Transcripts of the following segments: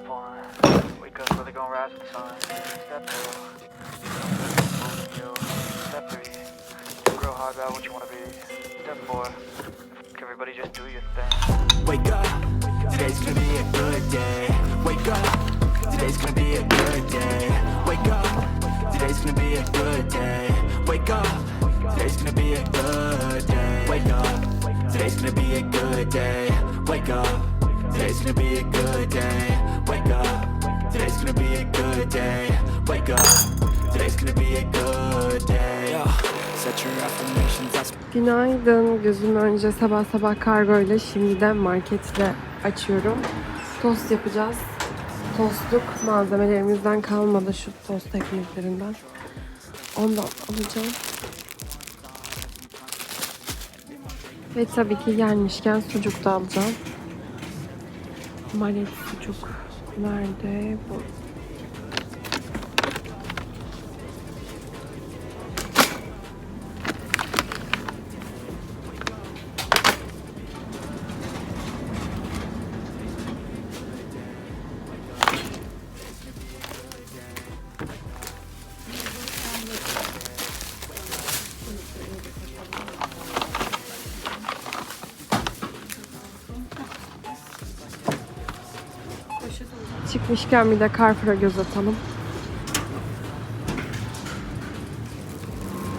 Step one, wake up early, gonna rise with the sun. Step two. Step three, grow hard about what you wanna be. Step four, everybody just do your thing. Wake up, today's gonna be a good day. Wake up, today's gonna be a good day. Wake up, today's gonna be a good day. Wake up, today's gonna be a good day. Wake up, today's gonna be a good day. Wake up, today's gonna be a good day. Wake up, today's gonna be a good day. Wake up, today's gonna be a good day. Yeah. Set your affirmations, that's Günaydın. Gözüm önce sabah sabah kargoyla şimdiden marketle açıyorum. Tost yapacağız. Tostluk malzemelerimizden kalmadı şu tost ekmeklerinden. Ondan alacağım. Ve tabii ki gelmişken sucuk da alacağım. Maliyeti çok nerede? Bu Çıkmışken bir de Carrefour'a göz atalım.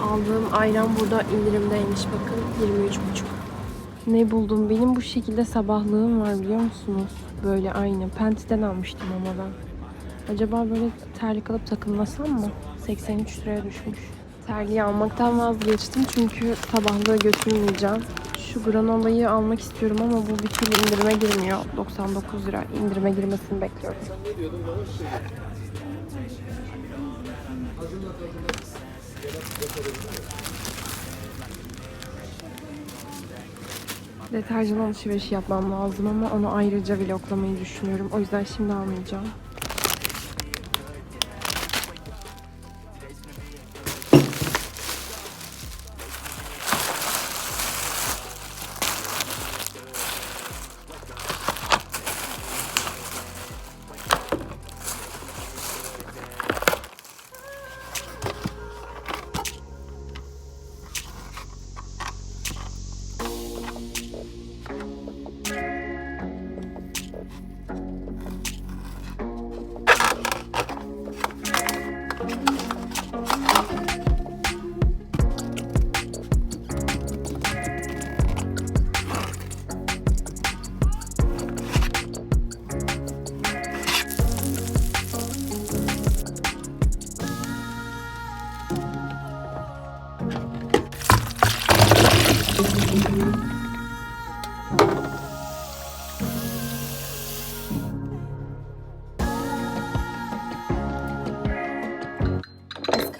Aldığım ayran burada indirimdeymiş bakın 23,5. Ne buldum? Benim bu şekilde sabahlığım var biliyor musunuz? Böyle aynı. Penti'den almıştım ama ben. Acaba böyle terlik alıp takılmasam mı? 83 liraya düşmüş. Terliği almaktan vazgeçtim çünkü sabahlığı götürmeyeceğim. Şu granolayı almak istiyorum ama bu bir türlü indirime girmiyor. 99 lira indirime girmesini bekliyorum. Deterjan alışverişi yapmam lazım ama onu ayrıca vloglamayı düşünüyorum. O yüzden şimdi almayacağım.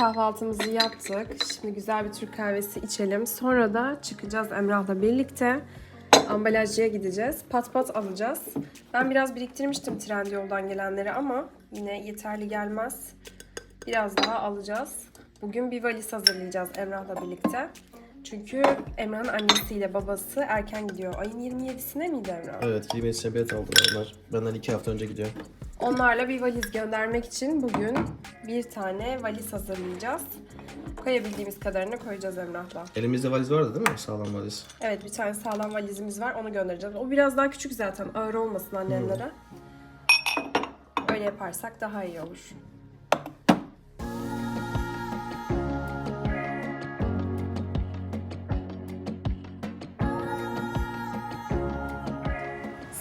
Kahvaltımızı yaptık. Şimdi güzel bir Türk kahvesi içelim. Sonra da çıkacağız Emrah'la birlikte. Ambalajcıya gideceğiz. Pat pat alacağız. Ben biraz biriktirmiştim Trendyol'dan gelenleri ama yine yeterli gelmez. Biraz daha alacağız. Bugün bir valiz hazırlayacağız Emrah'la birlikte. Çünkü Emrah'ın annesiyle babası erken gidiyor. Ayın 27'sine miydi Emrah? Evet 27 bilet aldılar onlar. Benden 2 hafta önce gidiyor. Onlarla bir valiz göndermek için bugün bir tane valiz hazırlayacağız. Koyabildiğimiz kadarını koyacağız Emrah'la. Elimizde valiz vardı değil mi? Sağlam valiz. Evet bir tane sağlam valizimiz var onu göndereceğiz. O biraz daha küçük zaten ağır olmasın annemlere. Öyle yaparsak daha iyi olur.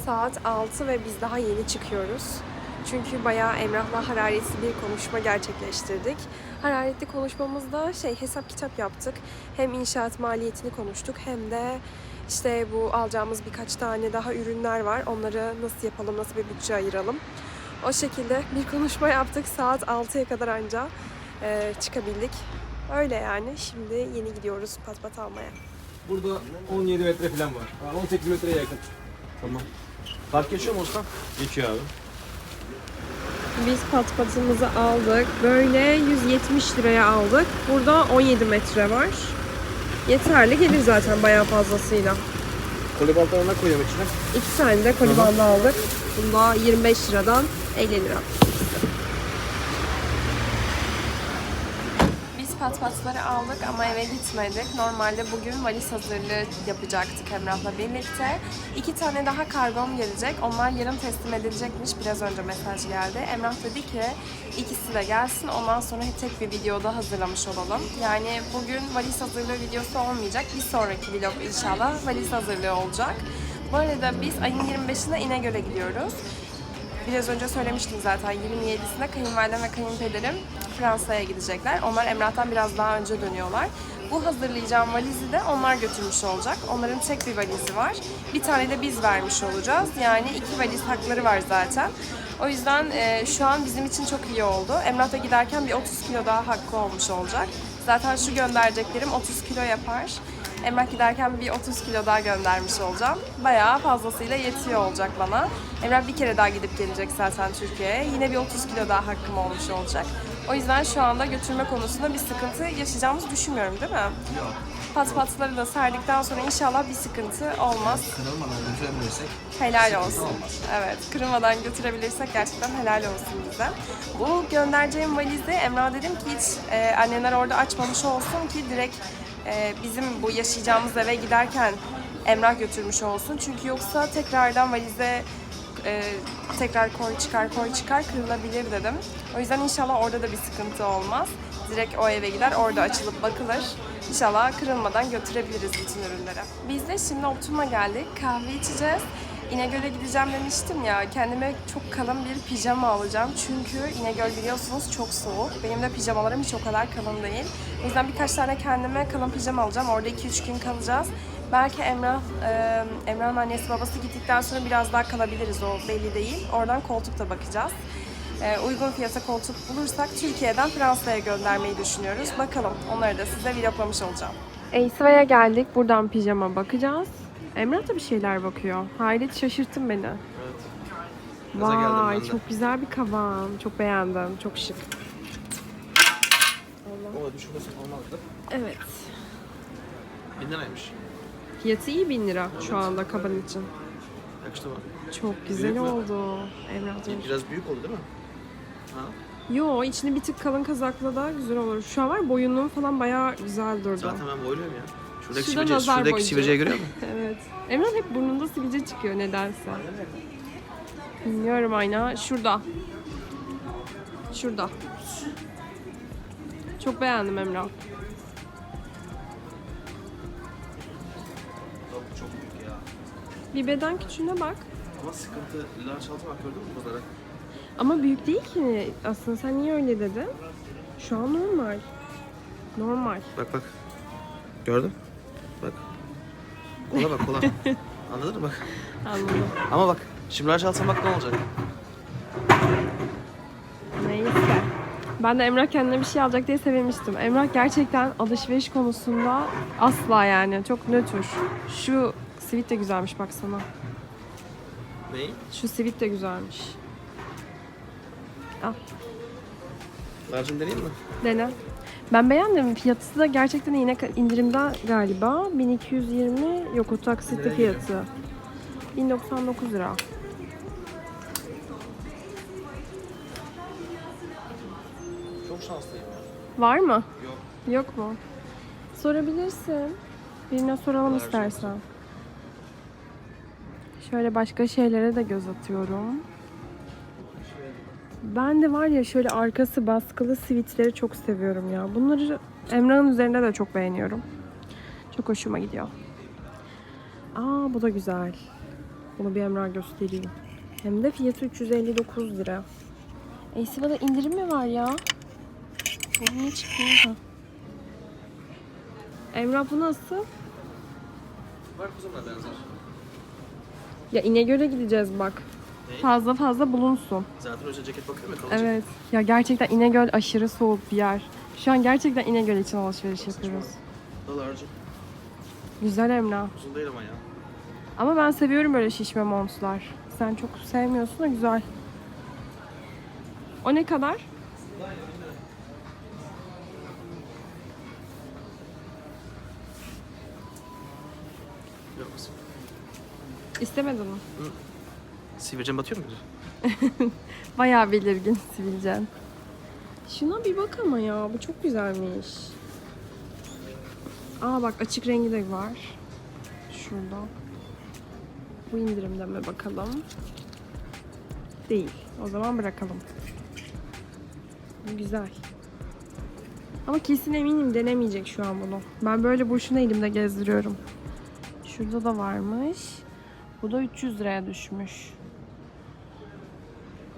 Saat 6 ve biz daha yeni çıkıyoruz. Çünkü bayağı Emrah'la hararetli bir konuşma gerçekleştirdik. Hararetli konuşmamızda şey hesap kitap yaptık. Hem inşaat maliyetini konuştuk hem de işte bu alacağımız birkaç tane daha ürünler var. Onları nasıl yapalım, nasıl bir bütçe ayıralım. O şekilde bir konuşma yaptık. Saat 6'ya kadar anca e, çıkabildik. Öyle yani. Şimdi yeni gidiyoruz pat pat almaya. Burada 17 metre falan var. Ha, 18 metreye yakın. Tamam. Park geçiyor mu usta? Geçiyor abi. Biz pat patımızı aldık. Böyle 170 liraya aldık. Burada 17 metre var. Yeterli gelir zaten bayağı fazlasıyla. Koli bantlarına koyuyorum içine. İki tane de kolibanlı aldık. Bunda 25 liradan 50 lira. Biz patpatları aldık ama eve gitmedik. Normalde bugün valiz hazırlığı yapacaktık Emrah'la birlikte. İki tane daha kargom gelecek. Onlar yarın teslim edilecekmiş. Biraz önce mesaj geldi. Emrah dedi ki ikisi de gelsin. Ondan sonra tek bir videoda hazırlamış olalım. Yani bugün valiz hazırlığı videosu olmayacak. Bir sonraki vlog inşallah valiz hazırlığı olacak. Bu arada biz ayın 25'inde İnegöl'e gidiyoruz. Biraz önce söylemiştim zaten 27'sinde kayınvalidem ve kayınpederim Fransa'ya gidecekler. Onlar Emrah'tan biraz daha önce dönüyorlar. Bu hazırlayacağım valizi de onlar götürmüş olacak. Onların tek bir valizi var. Bir tane de biz vermiş olacağız. Yani iki valiz hakları var zaten. O yüzden e, şu an bizim için çok iyi oldu. Emrah da giderken bir 30 kilo daha hakkı olmuş olacak. Zaten şu göndereceklerim 30 kilo yapar. Emrah giderken bir 30 kilo daha göndermiş olacağım. Bayağı fazlasıyla yetiyor olacak bana. Emrah bir kere daha gidip gelecek zaten Türkiye'ye. Yine bir 30 kilo daha hakkım olmuş olacak. O yüzden şu anda götürme konusunda bir sıkıntı yaşayacağımızı düşünmüyorum değil mi? Yok. Pat patları da serdikten sonra inşallah bir sıkıntı olmaz. Kırılmadan götürebilirsek Helal olsun. Evet, kırılmadan götürebilirsek gerçekten helal olsun bize. Bu göndereceğim valizi Emrah dedim ki hiç e, anneler orada açmamış olsun ki direkt e, bizim bu yaşayacağımız eve giderken Emrah götürmüş olsun. Çünkü yoksa tekrardan valize e, tekrar koy çıkar koy çıkar kırılabilir dedim. O yüzden inşallah orada da bir sıkıntı olmaz. Direkt o eve gider orada açılıp bakılır. İnşallah kırılmadan götürebiliriz bütün ürünleri. Biz de şimdi Optum'a geldik. Kahve içeceğiz. İnegöl'e gideceğim demiştim ya. Kendime çok kalın bir pijama alacağım. Çünkü İnegöl biliyorsunuz çok soğuk. Benim de pijamalarım hiç o kadar kalın değil. O yüzden birkaç tane kendime kalın pijama alacağım. Orada 2-3 gün kalacağız. Belki Emrah, e, Emrah'ın annesi babası gittikten sonra biraz daha kalabiliriz. O belli değil. Oradan koltuk da bakacağız. E, uygun fiyata koltuk bulursak Türkiye'den Fransa'ya göndermeyi düşünüyoruz. Bakalım onları da size vloglamış olacağım. Eysiva'ya geldik. Buradan pijama bakacağız. Emrah da bir şeyler bakıyor. Hayret şaşırttın beni. Evet. Gaza geldim Vay ben de. çok güzel bir kaban. Çok beğendim. Çok şık. O düşürmesi olmazdı. Evet. Bin liraymış. Fiyatı iyi 1000 lira şu anda kaban için. Yakıştı mı? Çok güzel Büyük mü? oldu Emrah'cığım. Biraz büyük oldu değil mi? Ha? Yo içini bir tık kalın kazakla da güzel olur. Şu an var boyunluğum falan bayağı güzel durdu. Zaten ben boyluyum ya. Şuradaki, Şurada sivilce, nazar şuradaki boncuğu. sivilceyi görüyor musun? Evet. Emrah hep burnunda sivilce çıkıyor nedense. Bilmiyorum ayna. Şurada. Şurada. Çok beğendim Emrah. Çok, çok büyük ya. Bir beden küçüğüne bak. Ama sıkıntı. Large altı bak gördün mü buralara? Ama büyük değil ki aslında. Sen niye öyle dedin? Şu an normal. Normal. Bak bak. Gördün? Bak. Kola bak kola. Anladın mı bak? Anladım. Ama bak. Şimdi large alsam bak ne olacak? Neyse. Ben de Emrah kendine bir şey alacak diye sevinmiştim. Emrah gerçekten alışveriş konusunda asla yani çok nötr. Şu sivit de güzelmiş baksana. Neyi? Şu sivit de güzelmiş. Al Large'ını deneyeyim mi? dene. Ben beğendim. Fiyatı da gerçekten yine indirimde galiba. 1220 yok o taksitli fiyatı. 1099 lira. Çok şanslıyım ya. Var mı? Yok. Yok mu? Sorabilirsin. Birine soralım Var, istersen. Şöyle başka şeylere de göz atıyorum. Ben de var ya şöyle arkası baskılı sivitleri çok seviyorum ya. Bunları Emrah'ın üzerinde de çok beğeniyorum. Çok hoşuma gidiyor. Aa bu da güzel. Bunu bir Emrah göstereyim. Hem de fiyatı 359 lira. Eysiva'da indirim mi var ya? Bu niye çıkmıyor ha? Emrah bu nasıl? Var kuzumla benzer. Ya İnegöl'e gideceğiz bak. Fazla fazla bulunsun. Zaten özel ceket bakıyorum ya kalıcı. Evet. Ya gerçekten İnegöl aşırı soğuk bir yer. Şu an gerçekten İnegöl için alışveriş yapıyoruz. Da large. Güzel Emrah. Uzun değil ama ya. Ama ben seviyorum böyle şişme montlar. Sen çok sevmiyorsun da güzel. O ne kadar? Yok. İstemedin mi? Sivilcem batıyor mu? Bayağı belirgin sivilcen. Şuna bir bak ama ya. Bu çok güzelmiş. Aa bak açık rengi de var. Şurada. Bu indirimde mi bakalım? Değil. O zaman bırakalım. Bu güzel. Ama kesin eminim denemeyecek şu an bunu. Ben böyle boşuna elimde gezdiriyorum. Şurada da varmış. Bu da 300 liraya düşmüş.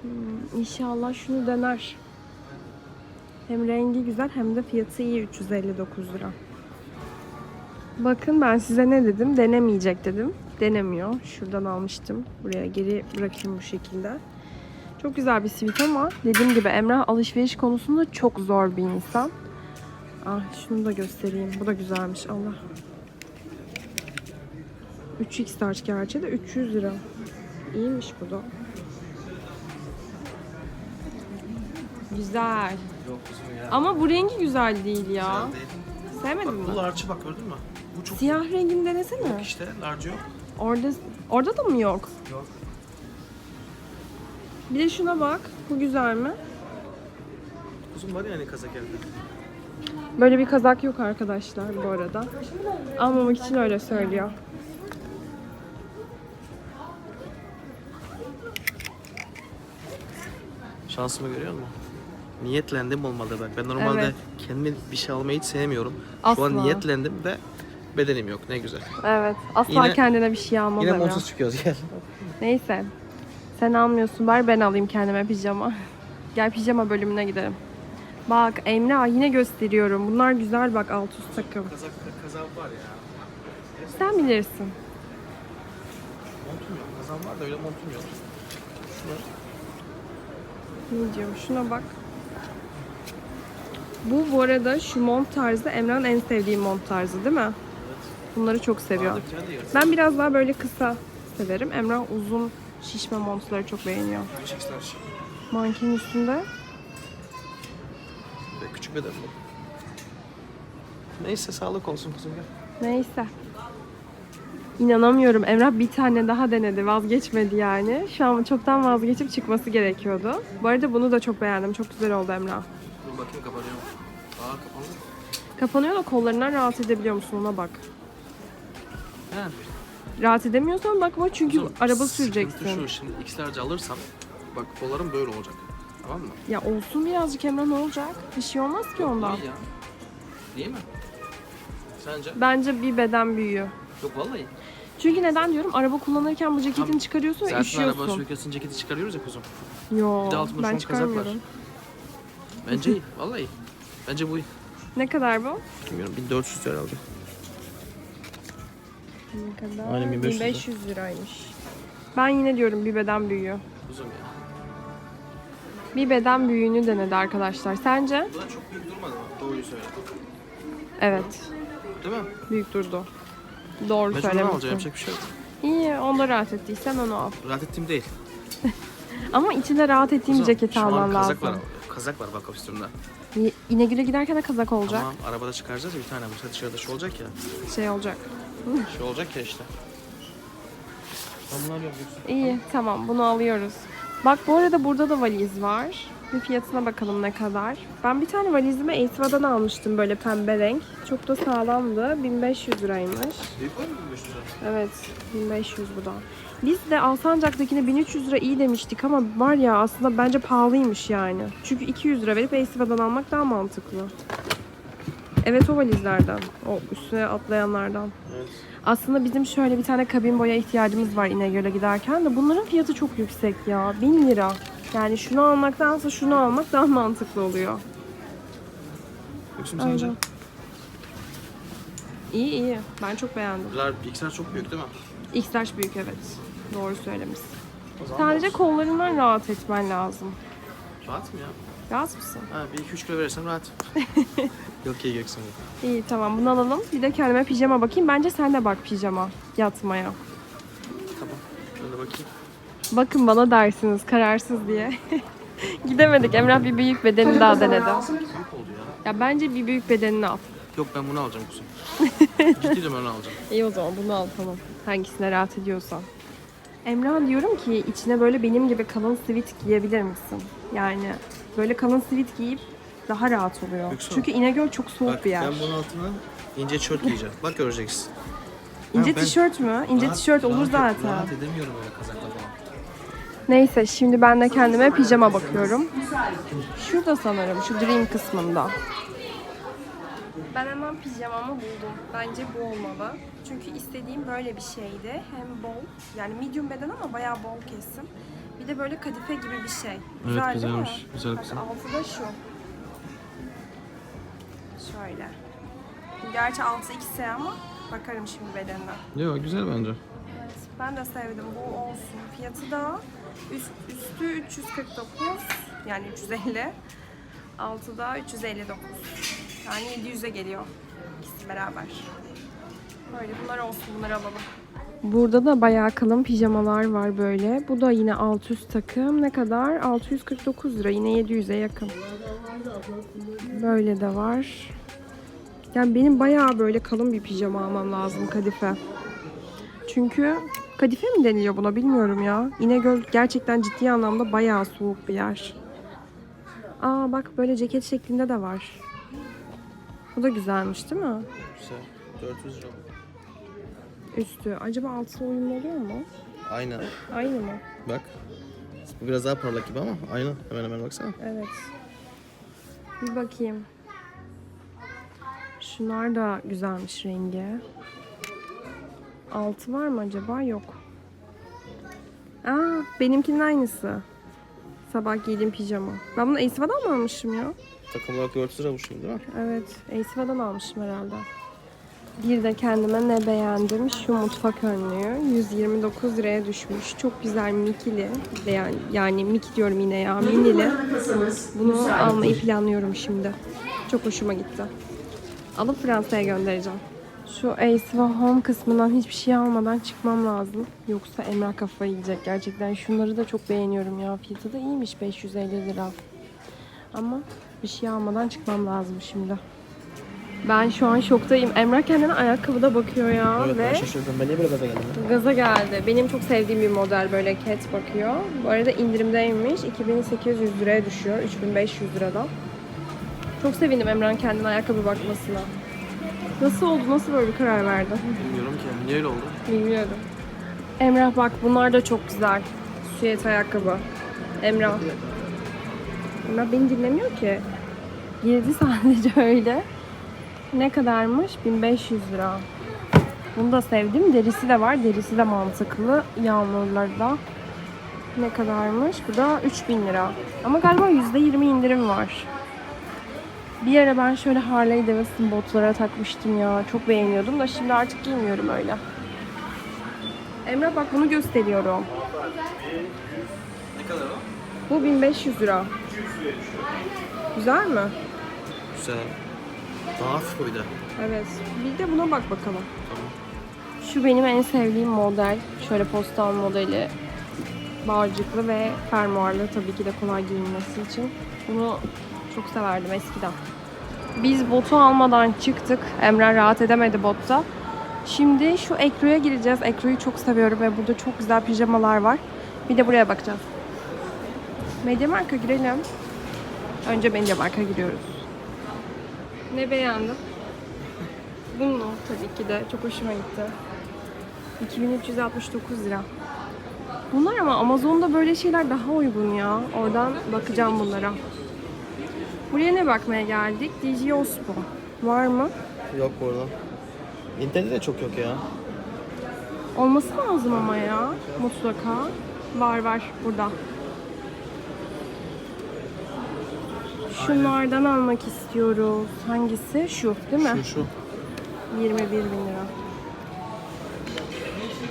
Hmm, inşallah şunu dener. Hem rengi güzel hem de fiyatı iyi 359 lira. Bakın ben size ne dedim? Denemeyecek dedim. Denemiyor. Şuradan almıştım. Buraya geri bırakayım bu şekilde. Çok güzel bir sivit ama dediğim gibi Emrah alışveriş konusunda çok zor bir insan. Ah şunu da göstereyim. Bu da güzelmiş Allah. 3x large gerçi de 300 lira. İyiymiş bu da. Güzel. Yok kuzum ya. Ama bu rengi güzel değil ya. Güzel değil. Sevmedin Bak mi? bu large'ı bak gördün mü? Bu çok Siyah rengini denesene. işte large yok. Orada orada da mı yok? Yok. Bir de şuna bak. Bu güzel mi? Kuzum var ya hani kazak evde. Böyle bir kazak yok arkadaşlar bu arada. Almamak için öyle söylüyor. Şansımı görüyor musun? Niyetlendim olmadı bak. Ben normalde Evet. kendime bir şey almayı hiç sevmiyorum. Şu Asla. an niyetlendim ve bedenim yok. Ne güzel. Evet. Asla Yine- kendine bir şey almaz Yine Emrah. montsuz çıkıyoruz gel. Neyse. Sen almıyorsun bari ben alayım kendime pijama. Gel pijama bölümüne gidelim. Bak Emre yine gösteriyorum. Bunlar güzel bak alt üst takım. Kazak kazak var ya. Sen bilirsin. Montum yok. Kazan var da öyle montum yok. Ne diyorum şuna bak. Bu bu arada şu mont tarzı Emrah'ın en sevdiği mont tarzı değil mi? Bunları çok seviyor. Ben biraz daha böyle kısa severim. Emrah uzun şişme montları çok beğeniyor. Mankenin üstünde. Ve küçük beden bu. Neyse sağlık olsun kuzum gel. Neyse. İnanamıyorum. Emrah bir tane daha denedi. Vazgeçmedi yani. Şu an çoktan vazgeçip çıkması gerekiyordu. Bu arada bunu da çok beğendim. Çok güzel oldu Emrah. Bakayım kapanıyor mu? Aa kapandı. Kapanıyor da kollarından rahat edebiliyor musun ona bak. He. Rahat edemiyorsan bakma çünkü Kuzum, araba sıkıntı süreceksin. şu şimdi X large alırsam bak kollarım böyle olacak. Tamam mı? Ya olsun birazcık Emrah ne olacak? Bir şey olmaz ki ondan. İyi ya. Değil mi? Sence? Bence bir beden büyüyor. Yok vallahi. Çünkü neden diyorum? Araba kullanırken bu ceketini Tamam. çıkarıyorsun ve Zaten araba üşüyorsun. sürüyorsun ceketi çıkarıyoruz ya kuzum. Yo, Bir de altında ben şort kazak var. çıkarmıyorum. Bence iyi. Vallahi iyi. Bence bu iyi. Ne kadar bu? Bilmiyorum 1400 lira herhalde. Ne kadar? Aynen 1500 lira. 1500 liraymış. Ben yine diyorum bir beden büyüyor. Kuzum ya. Bir beden büyüğünü denedi arkadaşlar. Sence? Bu da çok büyük durmadı mı? Doğruyu söyle. Evet. Değil mi? Büyük durdu. Doğru Ben şunu alacağım söylemişsin. yapacak bir şey yok. İyi, onda rahat ettiysen onu al. Rahat ettiğim değil. Ama içinde rahat ettiğin bir Kuzum, ceketi şu an alman kazak lazım. Var, kazak var bak üstümde. İnegül'e giderken de kazak olacak. Tamam arabada çıkaracağız ya bir tane. Bu sefer dışarıda şu olacak ya. Şey olacak. Şu olacak ya işte. Ben bunu alıyorum. Göksu. İyi, tamam bunu alıyoruz. Bak bu arada burada da valiz var. Bir fiyatına bakalım ne kadar. Ben bir tane valizimi Esva'dan almıştım böyle pembe renk. Çok da sağlamdı. 1500 liraymış. Büyük var mı 1500 lira? Evet, 1500 bu da. Biz de Alsancak'takine 1300 lira iyi demiştik ama var ya aslında bence pahalıymış yani. Çünkü 200 lira verip Esva'dan almak daha mantıklı. Evet o valizlerden. O üstüne atlayanlardan. Evet. Aslında bizim şöyle bir tane kabin boya ihtiyacımız var İnegöl'e giderken de bunların fiyatı çok yüksek ya. 1000 lira. Yani şunu almaktansa şunu almak daha mantıklı oluyor. Göksu sence? Aynen. İyi iyi. Ben çok beğendim. Bunlar XR çok büyük değil mi? X-Large büyük evet. Doğru söylemişsin. O zaman Sadece olsun. kollarından rahat etmen lazım. Rahat mı ya? Rahat mısın? Ha bir iki üç kilo verirsem rahat. yok iyi Göksu. İyi tamam bunu alalım. Bir de kendime pijama bakayım. Bence sen de bak pijama yatmaya. Bakın bana dersiniz kararsız diye. Gidemedik. Emrah bir büyük bedenini daha denedi. Ya. Bence bir büyük bedenini al. Yok ben bunu alacağım kuzum. Ciddi onu alacağım. İyi o zaman bunu al tamam. Hangisine rahat ediyorsan. Emrah diyorum ki içine böyle benim gibi kalın sivit giyebilir misin? Yani böyle kalın sivit giyip daha rahat oluyor. Yoksa- Çünkü İnegöl çok soğuk Bak bir yer. ben bunun altına ince tişört giyeceğim. Bak göreceksin. İnce tişört mü? İnce Rahat- tişört olur zaten. Rahat edemiyorum öyle kazakla falan. Neyse şimdi ben de kendime pijama bakıyorum. Şurada sanırım şu dream kısmında. Ben hemen pijamamı buldum. Bence bu olmalı. Çünkü istediğim böyle bir şeydi. Hem bol, yani medium beden ama bayağı bol kesim. Bir de böyle kadife gibi bir şey. Güzel değil mi? güzelmiş. Güzel Bak güzel. altı da şu. Şöyle. Gerçi altı XS ama bakarım şimdi bedenine. Yok güzel bence. Evet, ben de sevdim. Bu olsun. Fiyatı da üst, üstü 349 yani 350. Altı da 359. Yani 700'e geliyor. İkisi beraber. Böyle bunlar olsun. Bunları alalım. Burada da bayağı kalın pijamalar var böyle. Bu da yine alt üst takım. Ne kadar? 649 lira. Yine 700'e yakın. Böyle de var. Yani benim bayağı böyle kalın bir pijama almam lazım kadife. Çünkü kadife mi deniliyor buna bilmiyorum ya. İnegöl gerçekten ciddi anlamda bayağı soğuk bir yer. Aa bak böyle ceket şeklinde de var. Bu da güzelmiş değil mi? Güzel. 400 lira. Üstü. Acaba altısı uyumlu oluyor mu? Aynen. Aynı mı? Bak. Bu biraz daha parlak gibi ama aynı. Hemen hemen baksana. Evet. Bir bakayım. Şunlar da güzelmiş rengi. Altı var mı acaba? Yok. Aa, benimkinin aynısı. Sabah giydiğim pijama. Ben bunu Aceva'dan mı almışım ya? Takım olarak 400 lira bu şimdi değil mi? Evet, Aceva'dan almışım herhalde. Bir de kendime ne beğendim? Şu mutfak önlüğü. 129 liraya düşmüş. Çok güzel mikili. Yani, yani miki diyorum yine ya. Minili. Bunu almayı planlıyorum şimdi. Çok hoşuma gitti. Alıp Fransa'ya göndereceğim. Şu Aceva Home kısmından hiçbir şey almadan çıkmam lazım. Yoksa Emrah kafayı yiyecek gerçekten. Şunları da çok beğeniyorum ya. Fiyatı da iyiymiş 550 lira. Ama bir şey almadan çıkmam lazım şimdi. Ben şu an şoktayım. Emrah kendine ayakkabıda bakıyor ya Evet ve ben şaşırdım. Ben niye böyle gaza geldim? ya? gaza geldi. Benim çok sevdiğim bir model böyle cat bakıyor. Bu arada indirimdeymiş. 2800 liraya düşüyor. 3500 liradan. Çok sevindim Emrah'ın kendine ayakkabı bakmasına. Nasıl oldu? Nasıl böyle bir karar verdin? Bilmiyorum ki. Niye öyle oldu? Bilmiyordum. Emrah bak bunlar da çok güzel. Süet ayakkabı. Emrah. Emrah beni dinlemiyor ki. Girdi sadece öyle. Ne kadarmış? 1500 lira. Bunu da sevdim. Derisi de var. Derisi de mantıklı. Yağmurlarda. Ne kadarmış? Bu da 3000 lira. Ama galiba %20 indirim var. Bir ara ben şöyle Harley Davidson botlara takmıştım ya. Çok beğeniyordum da şimdi artık giymiyorum öyle. Emre bak bunu gösteriyorum. Ne kadar o? Bu 1500 lira. Güzel mi? Güzel. Daha hafif de. Evet. Bir de buna bak bakalım. Tamam. Şu benim en sevdiğim model. Şöyle postal modeli. Bağcıklı ve fermuarlı tabii ki de kolay giyinmesi için. Bunu çok severdim eskiden. Biz botu almadan çıktık. Emre rahat edemedi botta. Şimdi şu Ekru'ya gireceğiz. Ekru'yu çok seviyorum ve burada çok güzel pijamalar var. Bir de buraya bakacağız. Mediamarkt'a girelim. Önce Mediamarkt'a giriyoruz. Ne beğendin? Bunu tabii ki de çok hoşuma gitti. 2369 lira. Bunlar ama Amazon'da böyle şeyler daha uygun ya. Oradan bakacağım bunlara. Buraya ne bakmaya geldik? Digiospo. Var mı? Yok bu arada. İnternette de çok yok ya. Olması lazım ama ya. Mutlaka. Var var burada. Şunlardan almak istiyoruz. Hangisi? Şu değil mi? Şu şu. 21 bin lira.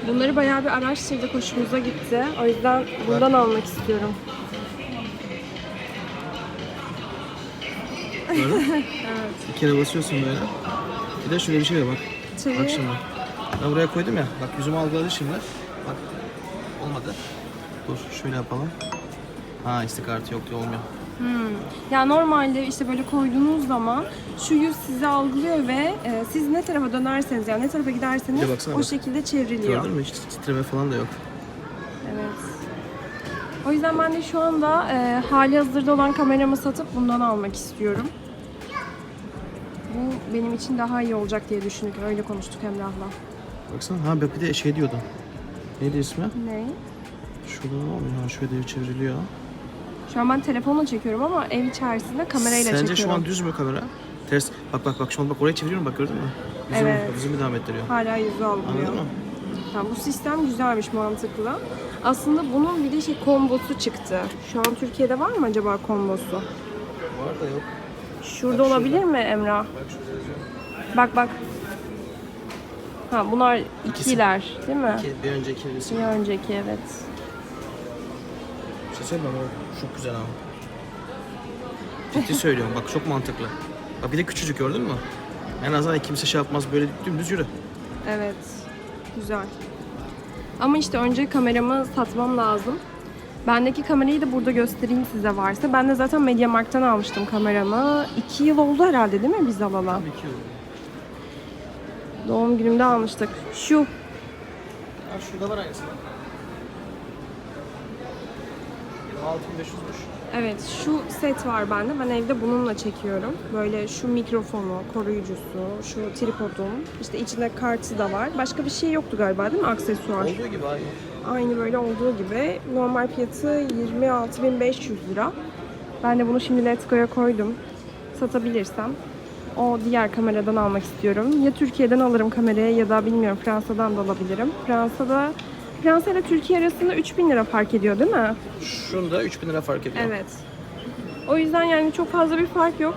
Bunları bayağı bir araştırdık, hoşumuza gitti. O yüzden bundan almak istiyorum. Bir kere basıyorsun böyle. Bir de şöyle bir şey var bak. Çevir. Bak şimdi. Ben buraya koydum ya. Bak yüzümü algıladı şimdi. Bak. Olmadı. Dur şöyle yapalım. Ha istikartı yok diyor olmuyor. Ya normalde işte böyle koyduğunuz zaman şu yüz sizi algılıyor ve e, siz ne tarafa dönerseniz yani ne tarafa giderseniz o bak. şekilde çevriliyor. Gördün mü? Hiç titreme falan da yok. O yüzden ben de şu anda e, hali hazırda olan kameramı satıp bundan almak istiyorum. Bu benim için daha iyi olacak diye düşündük. Öyle konuştuk Emrah'la. Baksana ha bir de şey diyordu. Neydi ismi? Ne? Şurada ne oluyor? Şöyle çevriliyor. Şu an ben telefonla çekiyorum ama ev içerisinde kamerayla Sence çekiyorum. şu an düz mü kamera? Ters. Bak bak bak şu an bak oraya çeviriyorum bak gördün mü? Yüzümü, Evet. yüzümü devam ettiriyor. Hala yüzü algılıyor. Anladın mı? Tamam, bu sistem güzelmiş, mantıklı. Aslında bunun bir de şey kombosu çıktı. Şu an Türkiye'de var mı acaba kombosu? Var da yok. Şurada olabilir mi Emrah? Bak şurada yazıyor. Bak bak. Ha bunlar ikiler değil mi? İki, bir önceki birisi. Bir önceki evet. Bir şey söyleyeyim mi? Çok güzel ama. Ciddi söylüyorum bak çok mantıklı. Bak bir de küçücük gördün mü? En azından kimse şey yapmaz böyle dümdüz yürü. Evet. Güzel. Ama işte önce kameramı satmam lazım. Bendeki kamerayı da burada göstereyim size varsa. Ben de zaten Mediamarkt'tan almıştım kameramı. İki yıl oldu herhalde değil mi biz alalı? Tabii ki. Doğum günümde almıştık. Şu. Ha şurada var aynısı. 26500'müş. Evet şu set var bende. Ben evde bununla çekiyorum. Böyle şu mikrofonu, koruyucusu, şu tripodum. İşte içinde kartı da var. Başka bir şey yoktu galiba değil mi? Aksesuar. Olduğu gibi aynı. Aynı böyle olduğu gibi. Normal fiyatı 26.500 lira. Ben de bunu şimdi Letgo'ya koydum. Satabilirsem o diğer kameradan almak istiyorum. Ya Türkiye'den alırım kamerayı ya da bilmiyorum Fransa'dan da alabilirim. Fransa'da Fransa ile Türkiye arasında 3000 lira fark ediyor değil mi? Şunda 3000 lira fark ediyor. Evet. O yüzden yani çok fazla bir fark yok.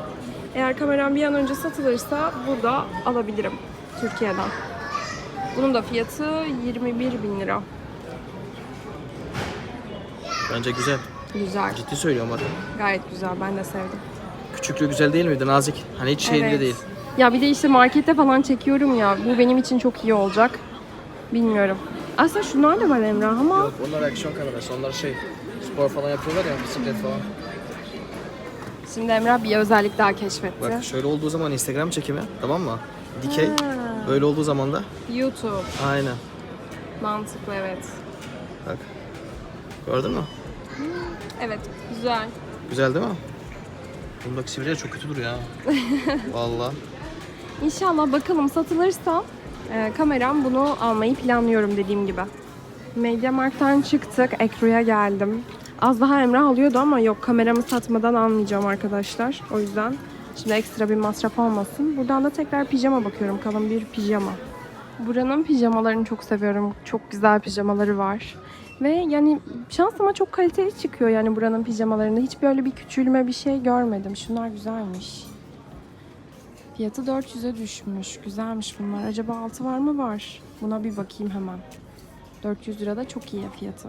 Eğer kameram bir an önce satılırsa burada alabilirim Türkiye'den. Bunun da fiyatı 21 bin lira. Bence güzel. Güzel. Ciddi söylüyorum bak. Gayet güzel. Ben de sevdim. Küçüklüğü güzel değil miydi? Nazik. Hani hiç şey bile değil. Ya bir de işte markette falan çekiyorum ya. Bu benim için çok iyi olacak. Bilmiyorum. Aslında şunlar da var Emrah ama Yok onlar aksiyon kamerası. Onlar şey spor falan yapıyorlar ya bisiklet falan. şimdi Emrah bir özellik daha keşfetti. Bak şöyle olduğu zaman Instagram çekimi tamam mı? Dikey. Ha, Böyle olduğu zaman da YouTube. aynen. Mantıklı evet. Bak. Gördün mü? Evet güzel. Güzel değil mi? Bundaki sivriler çok kötü duruyor ha. Vallahi. İnşallah bakalım satılırsa e, kameram bunu almayı planlıyorum dediğim gibi. Mediamarkt'tan çıktık. Ekru'ya geldim. Az daha Emrah alıyordu ama yok kameramı satmadan almayacağım arkadaşlar. O yüzden şimdi ekstra bir masraf olmasın. Buradan da tekrar pijama bakıyorum. Kalın bir pijama. Buranın pijamalarını çok seviyorum. Çok güzel pijamaları var. Ve yani şansıma çok kaliteli çıkıyor yani buranın pijamalarında. Hiç böyle bir küçülme bir şey görmedim. Şunlar güzelmiş. Fiyatı 400'e düşmüş. Güzelmiş bunlar. Acaba altı var mı? Var. Buna bir bakayım hemen. 400 lira da çok iyi fiyatı.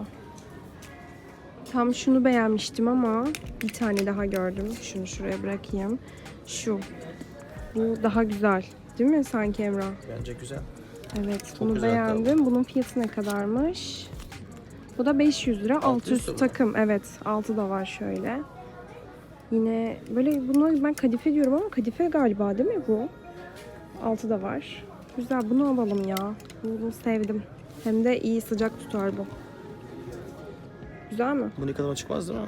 Tam şunu beğenmiştim ama bir tane daha gördüm. Şunu şuraya bırakayım. Şu. Bu daha güzel. Değil mi sanki Emrah? Bence güzel. Evet, Çok bunu güzel beğendim. Bunun fiyatı ne kadarmış? Bu da 500 lira. 600 Alt üst de mi? takım. Evet, altı da var şöyle. Yine böyle bunu ben kadife diyorum ama kadife galiba değil mi bu? Altı da var. Güzel bunu alalım ya. Bunu sevdim. Hem de iyi sıcak tutar bu. Güzel mi? Bu Nikon'a çıkmaz değil mi?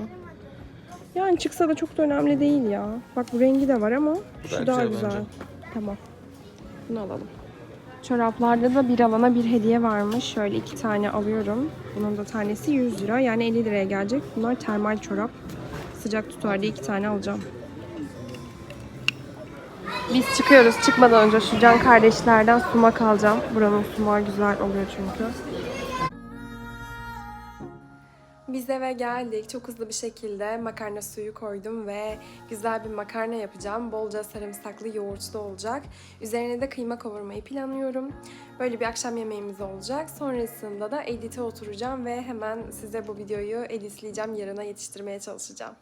Yani çıksa da çok da önemli değil ya. Bak bu rengi de var ama Bu şu da daha güzel güzel. bence. Tamam. Bunu alalım. Çoraplarda da bir alana bir hediye varmış. Şöyle iki tane alıyorum. Bunun da tanesi 100 lira. Yani 50 liraya gelecek. Bunlar termal çorap. Sıcak tutar diye iki tane alacağım. Biz çıkıyoruz. Çıkmadan önce şu Can kardeşlerden sumak alacağım. Buranın sumağı güzel oluyor çünkü. Biz eve geldik. Çok hızlı bir şekilde makarna suyu koydum ve güzel bir makarna yapacağım. Bolca sarımsaklı yoğurtlu olacak. Üzerine de kıyma kavurmayı planlıyorum. Böyle bir akşam yemeğimiz olacak. Sonrasında da edite oturacağım ve hemen size bu videoyu editleyeceğim. Yarına yetiştirmeye çalışacağım.